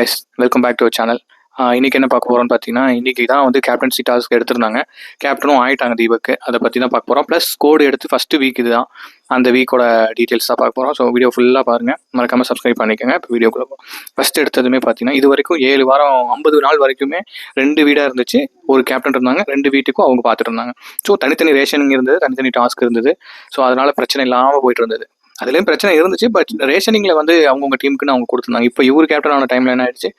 Yes welcome back to channel இன்னைக்கு என்ன பார்க்க போகிறோம்னு பார்த்தீங்கன்னா இன்றைக்கி தான் வந்து கேப்டன்சி டாஸ்க் எடுத்திருந்தாங்க. கேப்டனும் ஆயிட்டாங்க தீபக்கு. அதை பற்றி தான் பார்க்க போகிறோம் ப்ளஸ் கோடு எடுத்து ஃபஸ்ட்டு வீக் இதுதான். அந்த வீக்கோட டீட்டெயில்ஸ் தான் பார்க்க போகிறோம் ஸோ வீடியோ ஃபுல்லாக பாருங்கள் மறக்காமல் சப்ஸ்கிரைப் பண்ணிக்கோங்க. இப்போ வீடியோக்குள்ளே போகும் ஃபஸ்ட் எடுத்ததுமே பார்த்தீங்கன்னா இது வரைக்கும் ஏழு வாரம் ஐம்பது நாள் வரைக்குமே ரெண்டு வீடாக இருந்துச்சு. ஒரு கேப்டன் இருந்தாங்க ரெண்டு வீட்டுக்கும் அவங்க பார்த்துட்டு இருந்தாங்க. ஸோ தனித்தனி ரேஷனிங் இருந்தது தனித்தனி டாஸ்க் இருந்தது. ஸோ அதனால் பிரச்சனை இல்லாமல் போயிட்டு இருந்தது. அதுலேயும் பிரச்சனை இருந்துச்சு பட் ரேஷனிங்கில் வந்து அவங்கவுங்க டீமுக்குன்னு அவங்க கொடுத்துருந்தாங்க. இப்போ இவர் கேப்டன் ஆன டைமில் என்ன ஆயிடுச்சு.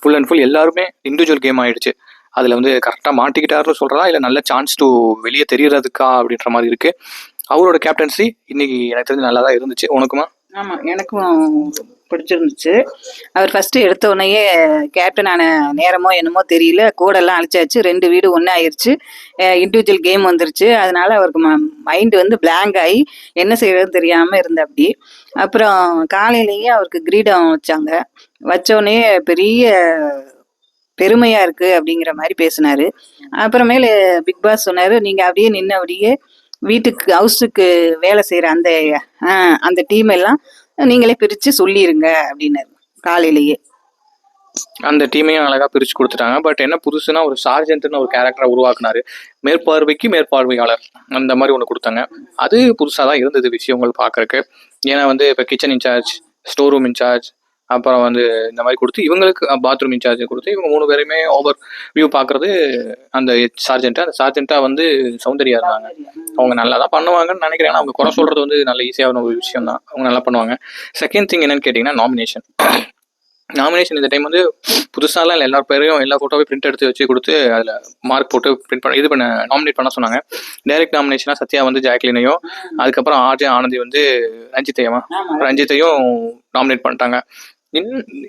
ஃபுல் அண்ட் ஃபுல் எல்லாருமே இண்டிவிஜுவல் கேம் ஆயிடுச்சு. அதில் வந்து கரெக்டாக மாட்டிக்கிட்டாருன்னு சொல்கிறதா இல்லை நல்ல சான்ஸ் டு வெளியே தெரியறதுக்கா அப்படின்ற மாதிரி இருக்குது அவரோட கேப்டன்சி இன்னைக்கு எனக்கு தெரிஞ்சு நல்லா தான் இருந்துச்சு. உனக்குமா? ஆமா எனக்கும் பிடிச்சிருந்துச்சு. அவர் ஃபர்ஸ்ட் எடுத்த உடனேயே கேப்டன் ஆன நேரமோ என்னமோ தெரியல. கூடெல்லாம் அழிச்சாச்சு. ரெண்டு வீடு ஒன்று ஆயிருச்சு இண்டிவிஜுவல் கேம் வந்துருச்சு. அதனால அவருக்கு மைண்டு வந்து பிளாங்க் ஆகி என்ன செய்யறதுன்னு தெரியாம இருந்த அப்படி. அப்புறம் காலையிலேயே அவருக்கு கிரீடம் வச்சாங்க. வச்சோடனே பெரிய பெருமையா இருக்கு அப்படிங்கிற மாதிரி பேசினாரு. அப்புறமேல பிக் பாஸ் சொன்னாரு நீங்க அப்படியே நின்று அப்படியே வீட்டுக்கு ஹவுஸுக்கு வேலை செய்யற அந்த அந்த டீம் எல்லாம் நீங்களே பிரிச்சு சொல்லிருங்க அப்படின்னாரு காலையிலேயே. அந்த டீமையும் அழகாக பிரித்து கொடுத்துட்டாங்க. பட் என்ன புதுசுனா ஒரு சார்ஜென்ட்னு ஒரு கேரக்டரை உருவாக்குனாரு. மேற்பார்வைக்கு மேற்பார்வையாளர் அந்த மாதிரி ஒன்று கொடுத்தாங்க. அது புதுசாக தான் இருந்தது விஷயங்கள் பார்க்கறக்கு. ஏன்னா வந்து இப்போ kitchen in charge store room in charge அப்புறம் வந்து இந்த மாதிரி கொடுத்து இவங்களுக்கு பாத்ரூம் இன்சார்ஜ் கொடுத்து இவங்க மூணு பேருமே ஓவர் வியூ பார்க்கறது அந்த சார்ஜென்ட்டா அந்த சார்ஜென்ட்டாக வந்து சௌந்தர்யா இருந்தாங்க அவங்க நல்லா தான் பண்ணுவாங்கன்னு நினைக்கிறேன். அவங்க குறை சொல்றது வந்து நல்ல ஈஸியான ஒரு விஷயம் தான் அவங்க நல்லா பண்ணுவாங்க. செகண்ட் திங் என்னன்னு கேட்டிங்கன்னா நாமினேஷன் நாமினேஷன் இந்த டைம் வந்து புதுசாலாம் இல்லை. எல்லா பேரையும் எல்லா ஃபோட்டோவே பிரிண்ட் எடுத்து வச்சு கொடுத்து அதில் மார்க் போட்டு பிரிண்ட் பண்ண இது பண்ண நாமினேட் பண்ண சொன்னாங்க. டைரக்ட் நாமினேஷனாக சத்யா வந்து ஜாக்லினையும் அதுக்கப்புறம் ஆர்ஜே ஆனந்தி வந்து ரஞ்சித்தையமா? ரஞ்சித்தையும் நாமினேட் பண்ணிட்டாங்க.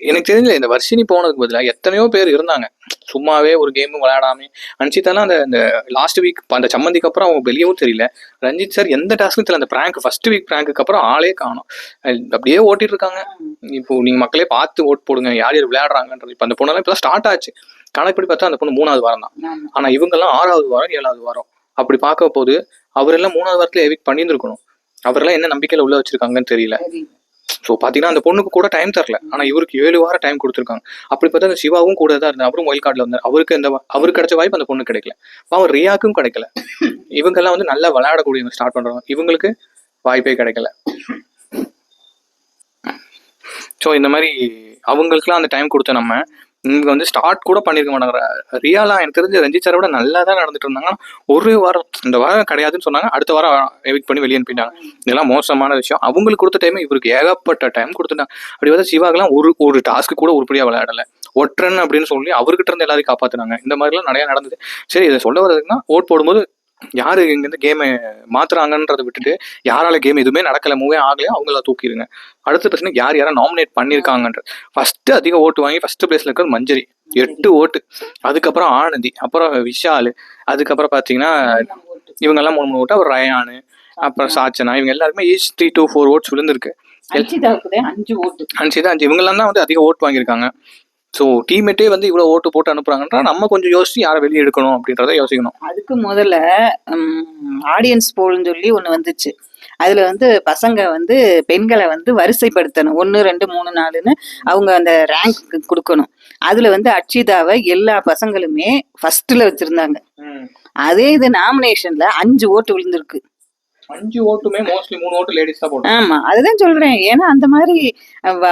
எனக்கு தெரிஞ்ச இந்த வர்ஷினி போனதுக்கு பதிலாக எத்தனையோ பேர் இருந்தாங்க. சும்மாவே ஒரு கேம் விளையாடாம அன்சிதாலாம் அந்த அந்த லாஸ்ட் வீக் அந்த சம்மந்திக்கு அப்புறம் அவங்க வெளியவும் தெரியல. ரஞ்சித் சார் எந்த டாஸ்க்கும் தெரியல அந்த பிராங்க் ஃபர்ஸ்ட் வீக் பிராங்க்கு அப்புறம் ஆளே காணும். அப்படியே ஓட்டிட்டு இருக்காங்க. இப்போ நீங்க மக்களே பார்த்து ஓட் போடுங்க. யார் யார் விளையாடுறாங்கன்றது இப்போ அந்த பொண்ணெல்லாம் இப்போ ஸ்டார்ட் ஆச்சு. கணக்குப்படி பார்த்தா அந்த பொண்ணு மூணாவது வாரம் தான். ஆமா. ஆனா இவங்கெல்லாம் ஆறாவது வாரம் ஏழாவது வாரம். அப்படி பார்க்க போது அவரெல்லாம் மூணாவது வாரத்துல எவிக் பண்ணியிருந்திருக்கணும். அவரெல்லாம் என்ன நம்பிக்கையில உள்ள வச்சிருக்காங்கன்னு தெரியல. ஸோ பார்த்தீங்கன்னா அந்த பொண்ணுக்கு கூட டைம் தரல. ஆனால் இவருக்கு ஏழு வாரம் டைம் கொடுத்துருக்காங்க. அப்படி பார்த்தா அந்த சிவாவும் கூட தான் இருந்தார். அவரும் ஒயில் கார்டில் வந்தார். அவருக்கு இந்த அவருக்கு கிடைச்ச வாய்ப்பு அந்த பொண்ணு கிடைக்கல. அவன் ரியாக்கும் கிடைக்கல. இவங்கெல்லாம் வந்து நல்லா விளையாடக்கூடியவங்க ஸ்டார்ட் பண்ணுறாங்க இவங்களுக்கு வாய்ப்பே கிடைக்கல. ஸோ இந்த மாதிரி அவங்களுக்குலாம் அந்த டைம் கொடுத்த நம்ம. இங்க வந்து ஸ்டார்ட் கூட பண்ணிருக்க மாட்டாங்க. ரியாலா எனக்கு தெரிஞ்சு ரஞ்சித் சாரை விட நல்லா தான் நடந்துட்டு இருந்தாங்க. ஒரு வாரம் இந்த வாரம் கிடையாதுன்னு சொன்னாங்க. அடுத்த வாரம் எவிட் பண்ணி வெளியே அனுப்பிட்டாங்க. இதெல்லாம் மோசமான விஷயம். அவங்களுக்கு கொடுத்த டைம் இவருக்கு ஏகப்பட்ட டைம் கொடுத்துட்டாங்க. அப்படி பார்த்தா சிவாக்கெல்லாம் ஒரு ஒரு டாஸ்க்கு கூட உருப்படியா விளையாடல. ஒற்றன் அப்படின்னு சொல்லி அவர்கிட்ட இருந்து எல்லாரையும் காப்பாத்துனாங்க. இந்த மாதிரிலாம் நிறைய நடந்தது. சரி இதை சொல்ல வர்றதுக்குன்னா ஓட் போடும்போது யாரு இங்க இருந்து கேமை மாத்துறாங்கன்றதை விட்டுட்டு யாரால கேம் எதுவுமே நடக்கல மூவே ஆகலையோ அவங்கள தூக்கிடுங்க. அடுத்த பிரச்சனை யார் யாரை நாமினேட் பண்ணிருக்காங்கன்ற ஃபர்ஸ்ட் அதிக ஓட்டு வாங்கி ஃபர்ஸ்ட் பிளேஸ்ல இருக்கிறது மஞ்சரி. எட்டு ஓட்டு. அதுக்கப்புறம் ஆனந்தி அப்புறம் விஷால் அதுக்கப்புறம் பாத்தீங்கன்னா இவங்கெல்லாம் மூணு மூணு ஓட்டு அப்புறம் ரயானு அப்புறம் சாச்சனா இவங்க எல்லாருமே each three two four votes விழுந்திருக்கு. அஞ்சு அஞ்சு. இவங்கெல்லாம் தான் வந்து அதிக ஓட்டு வாங்கியிருக்காங்க. ஸோ டீமேட்டே வந்து இவ்வளோ ஓட்டு போட்டு அனுப்புறாங்கன்றா நம்ம கொஞ்சம் யோசிச்சு யாரை வெளியே எடுக்கணும் அப்படின்றத யோசிக்கணும். அதுக்கு முதல்ல ஆடியன்ஸ் போல்னு சொல்லி ஒன்று வந்துச்சு. அதில் வந்து பசங்க வந்து பெண்களை வந்து வரிசைப்படுத்தணும். ஒன்று ரெண்டு மூணு நாலுன்னு அவங்க அந்த ரேங்க் கொடுக்கணும். அதில் வந்து அக்ஷிதாவை எல்லா பசங்களுமே ஃபர்ஸ்ட்ல வச்சுருந்தாங்க. அதே இது நாமினேஷனில் அஞ்சு ஓட்டு விழுந்திருக்கு. அஞ்சு ஓட்டுமே மோஸ்ட்லி மூணு ஓட்டு லேடிஸ் தான் போட்டு ஆமா அதுதான் சொல்றேன். ஏன்னா அந்த மாதிரி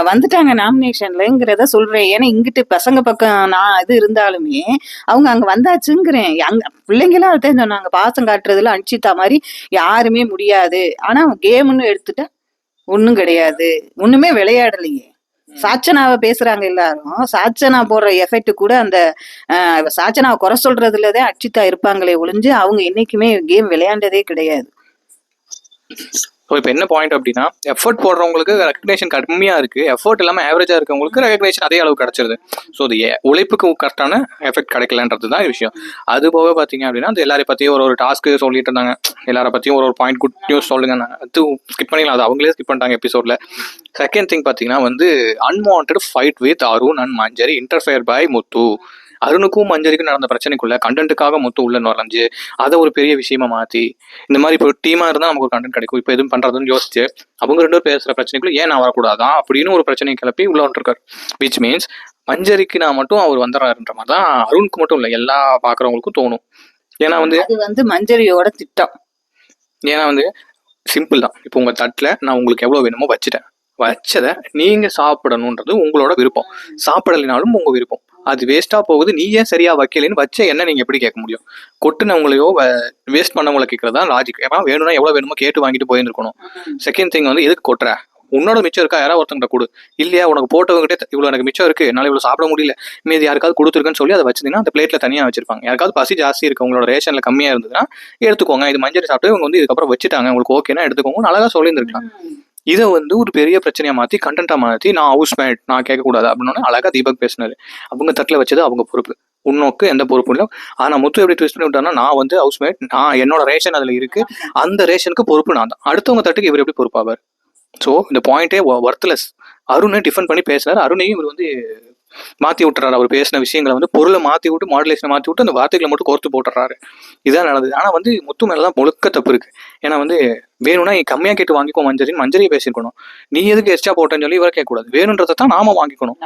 வந்துட்டாங்க நாமினேஷன்லங்கிறத சொல்றேன். ஏன்னா இங்கிட்டு பசங்க பக்கம் நான் இது இருந்தாலுமே அவங்க அங்க வந்தாச்சுங்கிறேன். அங்க பிள்ளைங்களாம் அதான் சொன்னாங்க பாசம் காட்டுறதுல அனுச்சித்தா மாதிரி யாருமே முடியாது. ஆனா கேம்னு எடுத்துட்டா ஒண்ணும் கிடையாது. ஒண்ணுமே விளையாடலையே. சாச்சனாவை பேசுறாங்க எல்லாரும். சாச்சனா போடுற எஃபெக்ட் கூட அந்த சாச்சனாவை குறை சொல்றதுலதான் அச்சிதா இருப்பாங்களே ஒழிஞ்சு அவங்க என்னைக்குமே கேம் விளையாண்டதே கிடையாது. ஸோ இப்போ என்ன பாயிண்ட் அப்படின்னா எஃபர்ட் போடுறவங்களுக்கு ரெக்கக்னேஷன் கம்மியாக இருக்குது எஃபர்ட் இல்லாமல் ஆவரேஜாக இருக்கவங்களுக்கு ரெக்கக்னேஷன் அதே அளவு கிடச்சிருது. ஸோ இது உழைப்புக்கு கரெக்டான எஃபெக்ட் கிடைக்கலன்றது தான் விஷயம். அது போக பார்த்தீங்க அப்படின்னா அந்த எல்லாரையும் பற்றியும் ஒரு ஒரு டாஸ்க்கு சொல்லிட்டு இருந்தாங்க. எல்லாரை பற்றியும் ஒரு ஒரு பாயிண்ட் குட் நியூஸ் சொல்லுங்க அது ஸ்கிப் பண்ணிக்கலாம் அது அவங்களே ஸ்கிப் பண்ணிட்டாங்க எபிசோடில் செகண்ட் திங் பார்த்தீங்கன்னா வந்து unwanted fight with Arun and Manjari interfere by Muthu அருணுக்கும் மஞ்சரிக்கும் நடந்த பிரச்சனைக்குள்ள கண்டென்ட்டுக்காக மொத்தம் உள்ள நுழைஞ்சு அதை ஒரு பெரிய விஷயமா மாத்தி இந்த மாதிரி இப்போ டீமா இருந்தா நமக்கு ஒரு கண்டென்ட் கிடைக்கும். இப்போ எதுவும் பண்றதுன்னு யோசிச்சு அவங்க ரெண்டு பேசுற பிரச்சனைக்குள்ள ஏன் நான் வரக்கூடாதா அப்படின்னு ஒரு பிரச்சனை கிளப்பி உள்ள வந்துருக்காரு. விச் மீன்ஸ் மஞ்சரிக்கு நான் மட்டும் அவர் வந்துடுறாருன்ற மாதிரி தான் அருணுக்கு மட்டும் இல்லை எல்லா பார்க்குறவங்களுக்கும் தோணும். ஏன்னா வந்து அது வந்து மஞ்சரியோட திட்டம். ஏன்னா வந்து சிம்பிள் தான். இப்போ உங்கள் தட்டில் நான் உங்களுக்கு எவ்வளோ வேணுமோ வச்சுட்டேன். வச்சதை நீங்கள் சாப்பிடணுன்றது உங்களோட விருப்பம். சாப்பிடலைனாலும் உங்கள் விருப்பம். அது வேஸ்ட்டாக போகுது. நீ ஏன் சரியாக வைக்கலைன்னு வச்ச என்ன நீங்கள் எப்படி கேட்க முடியும்? கொட்டுனவங்களையோ வேஸ்ட் பண்ணவங்கள கேட்குறது தான் லாஜிக் ஏன்னா வேணும்னா எவ்வளோ வேணுமோ கேட்டு வாங்கிட்டு போயிருந்துருக்கணும் செகண்ட் திங் வந்து எதுக்கு கொட்டுற? உன்னோட மிச்சம் இருக்கா? யாராவது ஒருத்தங்கிட்ட கொடு. இல்லையா? உனக்கு போட்டவங்ககிட்ட இவ்வளோ எனக்கு மிச்சம் இருக்கு. என்னால் இவ்வளோ சாப்பிட முடியல. மீதி யாருக்காவது கொடுத்துருக்குன்னு சொல்லி அதை வச்சிருந்தீங்கன்னா அந்த பிளேட்ல தனியாக வச்சிருப்பாங்க. யாருக்காவது பசி ஜாஸ்தி இருக்கு உங்களோட ரேஷன்ல கம்மியாக இருந்ததுன்னா எடுத்துக்கோங்க. இது மஞ்சள் சாப்பிட்டு இவங்க வந்து இதுக்கப்புறம் வச்சுட்டாங்க. உங்களுக்கு ஓகேனா எடுத்துக்கோங்க. அழகா சொல்லியிருந்திருக்கலாம். இதை வந்து ஒரு பெரிய பிரச்சனையை மாற்றி கண்டென்ட்டாக மாற்றி நான் ஹவுஸ் மேட் நான் கேட்கக்கூடாது அப்படின்னு அழகா தீபக் பேசினாரு. அவங்க தட்டில் வச்சது அவங்க பொறுப்பு. உன்னோக்கு எந்த பொறுப்பும் இல்லை. ஆனால் முத்து எப்படி ட்விஸ்ட் பண்ணி விட்டாருன்னா நான் வந்து ஹவுஸ் மேட் நான் என்னோட ரேஷன் அதில் இருக்கு. அந்த ரேஷனுக்கு பொறுப்பு நான் தான். அடுத்தவங்க தட்டுக்கு இவர் எப்படி பொறுப்பாவார்? ஸோ இந்த பாயிண்டே ஒர்த்லெஸ் அருணை டிஃபன் பண்ணி பேசினார் அருணையும் இவர் வந்து மாத்தி விட்டுறாரு. அவர் பேசின விஷயங்களை வந்து பொருளை மாத்தி விட்டு மாடுலேஷனை மாத்தி விட்டு அந்த வார்த்தைகளை மட்டும் கோர்த்து போட்டுறாரு. இதான் நடந்தது. ஆனா வந்து முத்து மேல தான் முழுக்க தப்பு இருக்கு. ஏன்னா வந்து வேணும்னா நீ கம்மியா கேட்டு வாங்கிக்கோ மஞ்சரின்னு மஞ்சரியை பேசியிருக்கணும். நீ எதுக்கு எக்ஸ்ட்ரா போட்டேன்னு சொல்லி இவரை கேட்கக்கூடாது. வேணுன்றதை தான் நாம வாங்கிக்கணும்.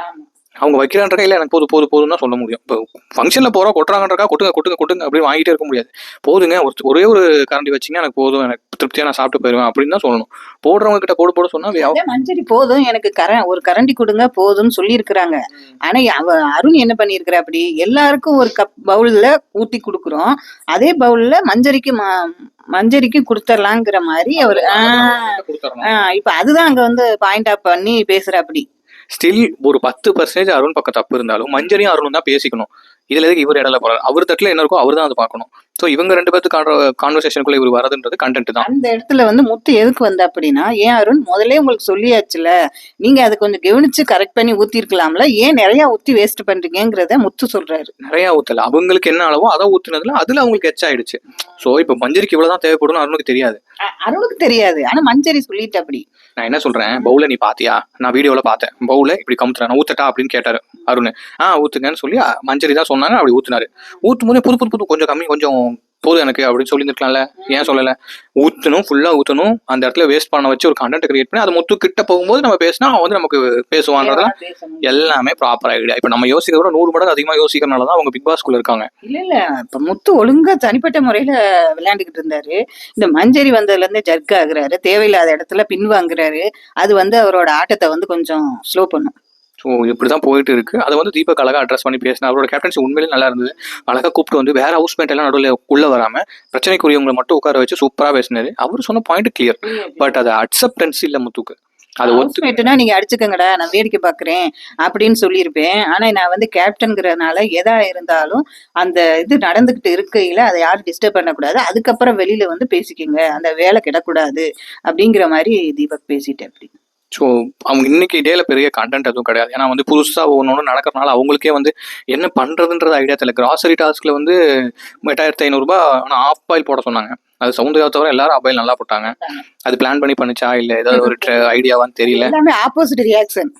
அவங்க வைக்கிறான்ற கையில எனக்கு போது போது போதும் தான் சொல்ல முடியும். இப்போ ஃபங்க்ஷன்ல போறோம் கொட்டுறாங்கன்றக்கா கொட்டுங்க கொட்டுங்க கொட்டுங்க அப்படி வாங்கிட்டே இருக்க முடியாது. போதுங்க ஒரு ஒரே ஒரு கரண்டி வச்சீங்கன்னா எனக்கு போதும் எனக்கு திருப்தியா நான் சாப்பிட்டு போயிருவேன் அப்படின்னு தான் சொல்லணும். போடுறவங்க கிட்ட போடு போட சொன்னா வே- அதே மஞ்சரி போதும் எனக்கு கர ஒரு கரண்டி கொடுங்க போதும்னு சொல்லி இருக்கிறாங்க ஆனா அவ அருண் என்ன பண்ணியிருக்கிற அப்படி? எல்லாருக்கும் ஒரு கப் பவுல்ல ஊத்தி கொடுக்குறோம். அதே பவுல்ல மஞ்சரிக்கு ம- மஞ்சரிக்கு கொடுத்துடலாங்கிற மாதிரி அவர். இப்ப அதுதான் அங்க வந்து பாயிண்ட் ஆஃப் பண்ணி பேசுற அப்படி. ஸ்டில் ஒரு பத்து பர்சன்டேஜ் அருண் பக்கம் தப்பு இருந்தாலும் மஞ்சரியும் அருணும் தான் பேசிக்கணும். இதுல எதுக்கு இவர் இடையில போறாரு? அவர் தட்டுல என்ன இருக்கோ அவர் தான் அதை பார்க்கணும். ஸோ இவங்க ரெண்டு பேர்த்து கான்வர்சேஷனுக்குள்ள இவர் வரதுன்றது கண்டென்ட் தான். அந்த இடத்துல வந்து முத்து எதுக்கு வந்த அப்படின்னா ஏன் அருண் முதல்ல உங்களுக்கு சொல்லியாச்சுல நீங்க அதை கொஞ்சம் கவனிச்சு கரெக்ட் பண்ணி ஊத்தி இருக்கலாம்ல ஏன் நிறைய ஊத்தி வேஸ்ட் பண்றீங்கிறத முத்து சொல்றாரு. நிறைய ஊத்தல. அவங்களுக்கு என்ன அளவோ அதை ஊத்துனதுல அதுல அவங்களுக்கு எச் ஆயிடுச்சு. ஸோ இப்போ மஞ்சரிக்கு இவ்வளவுதான் தேவைப்படும் அருணுக்கு தெரியாது. அருணுக்கு தெரியாது. ஆனா மஞ்சரி சொல்லிட்டு அப்படி. நான் என்ன சொல்றேன்? பவுல நீ பாத்தியா? நான் வீடியோல பார்த்தேன். பவுல இப்படி கமுத்துறேன். நான் ஊத்தட்டா அப்படின்னு கேட்டாரு அருண். ஆ ஊத்துங்கன்னு சொல்லி மஞ்சரி தான் சொன்னாங்க அப்படி ஊத்துனாரு. ஊத்தும் போதே புது புது புது கொஞ்சம் கம்மி கொஞ்சம் போதும் எனக்கு அப்படின்னு சொல்லியிருக்கலாம்ல ஏன் சொல்லல? ஊத்தணும் ஃபுல்லா ஊத்தணும். அந்த இடத்துல வேஸ்ட் பண்ண வச்சு ஒரு கண்டென்ட் கிரியேட் பண்ணி அது முத்து கிட்ட போகும்போது நம்ம பேசினா அவன் வந்து நமக்கு பேசுவான்றதுலாம். எல்லாமே ப்ராப்பர் ஐடியா இப்போ நம்ம யோசிக்கிறத விட நூறு மடங்கு அதிகமாக யோசிக்கிறனால தான் அவங்க பிக் பாஸ்குள்ள இருக்காங்க. இல்ல இல்ல. இப்ப முத்து ஒழுங்கா தனிப்பட்ட முறையில விளையாண்டுகிட்டு இருந்தாரு. இந்த மஞ்சரி வந்ததுல இருந்து ஜர்க் ஆகுறாரு. தேவையில்லாத இடத்துல பின்வாங்குறாரு. அது வந்து அவரோட ஆட்டத்தை வந்து கொஞ்சம் ஸ்லோ பண்ணும். ஸோ இப்படி தான் போயிட்டு இருக்கு. அதை வந்து தீபக் அழகா அட்ரஸ் பண்ணி பேசினா அவரோட கேப்டன்சி உண்மையிலே நல்லா இருந்தது. அழகா கூப்பிட்டு வந்து வேற ஹவுஸ் மேட் எல்லாம் நடுவில் உள்ள வராம பிரச்சனைக்குரியவங்களை மட்டும் உட்கார வச்சு சூப்பரா பேசினாரு. அவர் சொன்ன பாயிண்ட் கிளியர் பட் அது அக்செப்டன்ஸ் இல்ல முத்துக்கு. அது ஒத்து ஹவுஸ்மேட்னா நீங்க அடிச்சுக்கங்கடா நான் வேடிக்கை பாக்குறேன் அப்படின்னு சொல்லியிருப்பேன். ஆனா நான் வந்து கேப்டன்ங்கிறதுனால எதா இருந்தாலும் அந்த இது நடந்துகிட்டு இருக்கையில அதை யாரும் டிஸ்டர்ப் பண்ணக்கூடாது. அதுக்கப்புறம் வெளியில வந்து பேசிக்கங்க. அந்த வேலை கிடக்கூடாது. அப்படிங்கிற மாதிரி தீபக் பேசிட்டேன் அப்படி ஸோ அவங்க இன்னைக்கு டேல பெரிய கண்டென்ட் எதுவும் கிடையாது. ஏன்னா வந்து புதுசா ஒன்று ஒன்று நடக்கிறனால அவங்களுக்கே வந்து என்ன பண்றதுன்றது ஐடியா தெரியல. கிராசரி டாஸ்க்ல வந்து எட்டாயிரத்தி ஐநூறுரூபா ஆனால் ஆஃப் பாயில் போட சொன்னாங்க. அது சவுந்தர்யா தவிர எல்லாரும் ஆஃப் பாயில் நல்லா போட்டாங்க. அது பிளான் பண்ணி பண்ணுச்சா இல்லை ஏதாவது ஒரு ஐடியாவான்னு தெரியல. ஆப்போசிட் ரியாக்ஷன்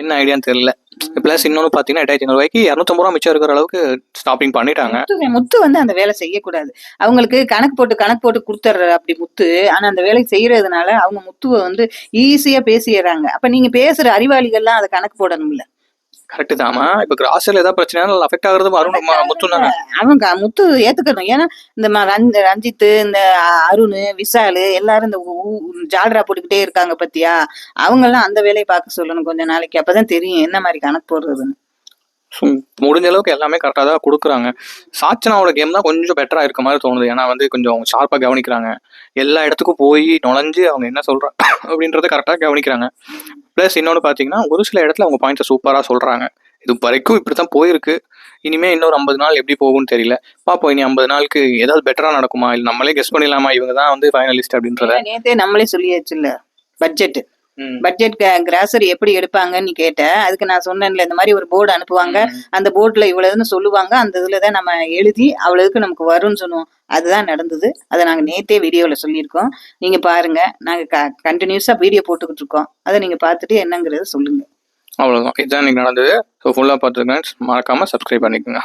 என்ன ஐடியான்னு தெரியல. ப்ளஸ் இன்னொன்னு பார்த்தீங்கன்னா எட்டாயிரத்தி ஐநூறுவாய்க்கு இரநூத்தம்பது ரூபா மிச்சம் இருக்கிற அளவுக்கு ஸ்டாப்பிங் பண்ணிட்டாங்க. முத்து வந்து அந்த வேலை செய்யக்கூடாது. அவங்களுக்கு கணக்கு போட்டு கணக்கு போட்டு கொடுத்துட்ற அப்படி முத்து ஆனா அந்த வேலை செய்யறதுனால அவங்க முத்துவை வந்து ஈஸியா பேசிடுறாங்க. அப்ப நீங்க பேசுற அறிவாளிகள்லாம் அதை கணக்கு போடணும்ல. கரெக்ட் தாமா இப்போ கிராஸில் ஏதாவது பிரச்சனை அஃபெக்ட் ஆகுறது அருண் ம- முத்து தானே அவங்க முத்து ஏத்துக்கணும். ஏன்னா இந்த ரஞ்சித் இந்த அருண் விஷால் எல்லாரும் இந்த ஜால்ரா போட்டுக்கிட்டே இருக்காங்க பத்தியா? அவங்க எல்லாம் அந்த வேலையை பார்க்க சொல்லணும் கொஞ்ச நாளைக்கு. அப்பதான் தெரியும் என்ன மாதிரி கணக்கு போடுறதுன்னு. முடிஞ்ச அளவுக்கு எல்லாமே கரெக்டாக தான் கொடுக்குறாங்க. சாச்சனாவோட கேம் தான் கொஞ்சம் பெட்டராக இருக்க மாதிரி தோணுது. ஏன்னா வந்து கொஞ்சம் ஷார்ப்பாக கவனிக்கிறாங்க. எல்லா இடத்துக்கும் போய் நுழைஞ்சு அவங்க என்ன சொல்கிறாங்க அப்படின்றத கரெக்டாக கவனிக்கிறாங்க. ப்ளஸ் இன்னொன்று பார்த்தீங்கன்னா ஒரு சில இடத்துல அவங்க பாயிண்ட்ஸை சூப்பராக சொல்கிறாங்க இது வரைக்கும் இப்படி தான் போயிருக்கு. இனிமேல் இன்னொரு ஐம்பது நாள் எப்படி போகும்னு தெரியல. பாப்போம் இனி ஐம்பது நாளுக்கு ஏதாவது பெட்டராக நடக்குமா? இல்லை நம்மளே கெஸ் பண்ணிடலாமா? இவங்க தான் வந்து ஃபைனலிஸ்ட் அப்படின்றத? நேற்றே நம்மளே சொல்லியாச்சுல்ல பட்ஜெட் பட்ஜெட் கிராசரி எப்படி எடுப்பாங்கன்னு கேட்ட. அதுக்கு நான் சொன்னேன்ல இந்த மாதிரி ஒரு போர்டு அனுப்புவாங்க. அந்த போர்டுல இவ்வளவுன்னு சொல்லுவாங்க. அந்த இதுல தான் நம்ம எழுதி அவ்வளவுக்கு நமக்கு வரும்னு சொன்னோம் அதுதான் நடந்தது. அதை நாங்க நேத்தே வீடியோல சொல்லியிருக்கோம். நீங்க பாருங்க. நாங்க கண்டினியூஸா வீடியோ போட்டுக்கிட்டு இருக்கோம். அதை நீங்க பார்த்துட்டு என்னங்கிறத சொல்லுங்க. அவ்வளோதான் இதுதான் இன்னைக்கு நடந்தது. ஸோ ஃபுல்லாக பார்த்துருக்கேன் மறக்காமல் சப்ஸ்கிரைப் பண்ணிக்கோங்க.